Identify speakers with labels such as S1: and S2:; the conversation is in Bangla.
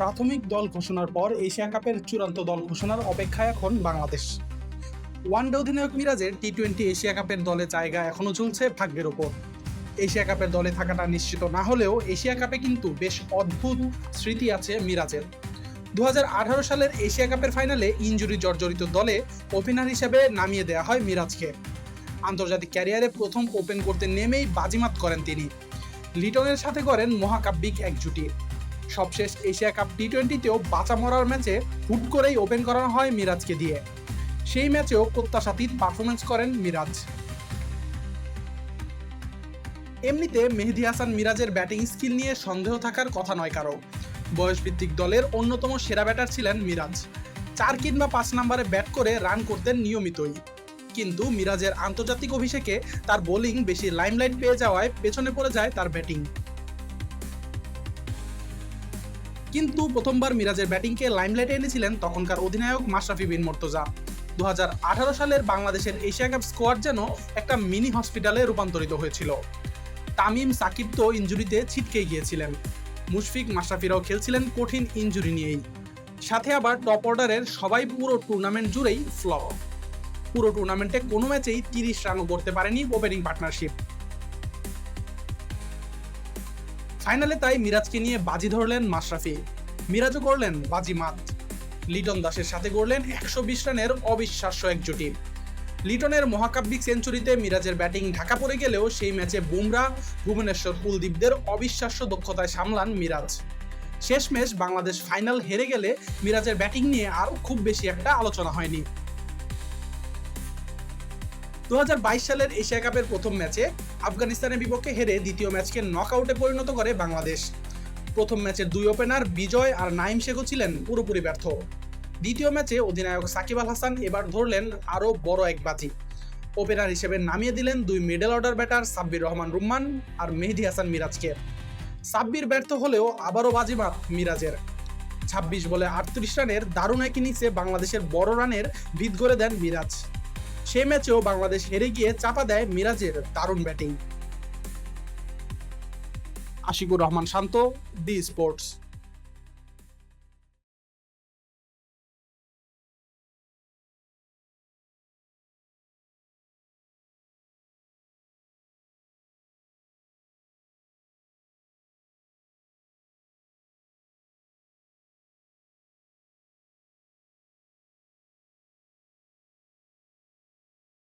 S1: প্রাথমিক দল ঘোষণার পর এশিয়া কাপের চূড়ান্ত দল ঘোষণার অপেক্ষায় এখন বাংলাদেশ। ওয়ানডে অধিনায়ক মিরাজের টি টোয়েন্টি এশিয়া কাপের দলে জায়গা এখনও চলছে ভাগ্যের ওপর। এশিয়া কাপের দলে থাকাটা নিশ্চিত না হলেও এশিয়া কাপে কিন্তু বেশ অদ্ভুত স্মৃতি আছে মিরাজের। দু আঠারো সালের এশিয়া কাপের ফাইনালে ইঞ্জুরি জর্জরিত দলে ওপেনার হিসেবে নামিয়ে দেওয়া হয় মিরাজকে। আন্তর্জাতিক ক্যারিয়ারে প্রথম ওপেন করতে নেমেই বাজিমাত করেন তিনি। লিটনের সাথে করেন মহাকাব্যিক এক জুটি সবশেষ এশিয়া কাপ টি টোয়েন্টিতেও বাঁচা মরার ম্যাচে হুট করেই ওপেন করানো হয় মিরাজকে দিয়ে। সেই ম্যাচেও প্রত্যাশাতীত পারফরমেন্স করেন মিরাজ। এমনিতে মেহেদি হাসান মিরাজের ব্যাটিং স্কিল নিয়ে সন্দেহ থাকার কথা নয় কারও। বয়সভিত্তিক দলের অন্যতম সেরা ব্যাটার ছিলেন মিরাজ। চার কিংবা পাঁচ নম্বরে ব্যাট করে রান করতেন নিয়মিতই। কিন্তু মিরাজের আন্তর্জাতিক অভিষেকে তার বোলিং বেশি লাইমলাইট পেয়ে যাওয়ায় পেছনে পড়ে যায় তার ব্যাটিং। কিন্তু প্রথমবার মিরাজের ব্যাটিংকে লাইমলাইটে এনেছিলেন তখনকার অধিনায়ক মাশরাফি বিন মোর্তজা। দু হাজার আঠারো সালের বাংলাদেশের এশিয়া কাপ স্কোয়াড যেন একটা মিনি হসপিটালে রূপান্তরিত হয়েছিল। তামিম সাকিব তো ইঞ্জুরিতে ছিটকে গিয়েছিলেন। মুশফিক মাশরাফিরাও খেলছিলেন কঠিন ইঞ্জুরি নিয়েই। সাথে আবার টপ অর্ডারের সবাই পুরো টুর্নামেন্ট জুড়েই ফ্লপ। পুরো টুর্নামেন্টে কোনো ম্যাচেই তিরিশ রানও করতে পারেনি ওপেনিং পার্টনারশিপ। ফাইনালে তাই মিরাজকে নিয়ে বাজি ধরলেন মাশরাফি। মিরাজও করলেন বাজি মাত। লিটন দাসের সাথে গড়লেন একশো বিশ রানের অবিশ্বাস্য এক জুটি। লিটনের মহাকাব্যিক সেঞ্চুরিতে মিরাজের ব্যাটিং ঢাকা পড়ে গেলেও সেই ম্যাচে বুমরা, ভুবনেশ্বর, কুলদীপদের অবিশ্বাস্য দক্ষতায় সামলান মিরাজ। শেষ ম্যাচ বাংলাদেশ ফাইনাল হেরে গেলে মিরাজের ব্যাটিং নিয়ে আরও খুব বেশি একটা আলোচনা হয়নি। দু হাজার বাইশ সালের এশিয়া কাপের প্রথম ম্যাচে আফগানিস্তানের বিপক্ষে হেরে দ্বিতীয় ম্যাচকে নকআউটে পরিণত করে বাংলাদেশ। প্রথম ম্যাচের দুই ওপেনার বিজয় আর নাইম শেখও ছিলেন পুরোপুরি ব্যর্থ। দ্বিতীয় ম্যাচে অধিনায়ক সাকিব আল হাসান এবার ধরলেন আরও বড় এক বাজি। ওপেনার হিসেবে নামিয়ে দিলেন দুই middle order batter Sabbir Rahman Rumman আর মেহেদি হাসান মিরাজকে। সাব্বির ব্যর্থ হলেও আবারও বাজিমাত মিরাজের। ছাব্বিশ বলে আটত্রিশ রানের দারুণ এক ইনিংসে বাংলাদেশের বড় রানের ভিত করে দেন মিরাজ। সে ম্যাচেও বাংলাদেশ হেরে গিয়ে চাপা দেয় মিরাজের দারুণ batting. Ashikur Rahman Shanto the sports.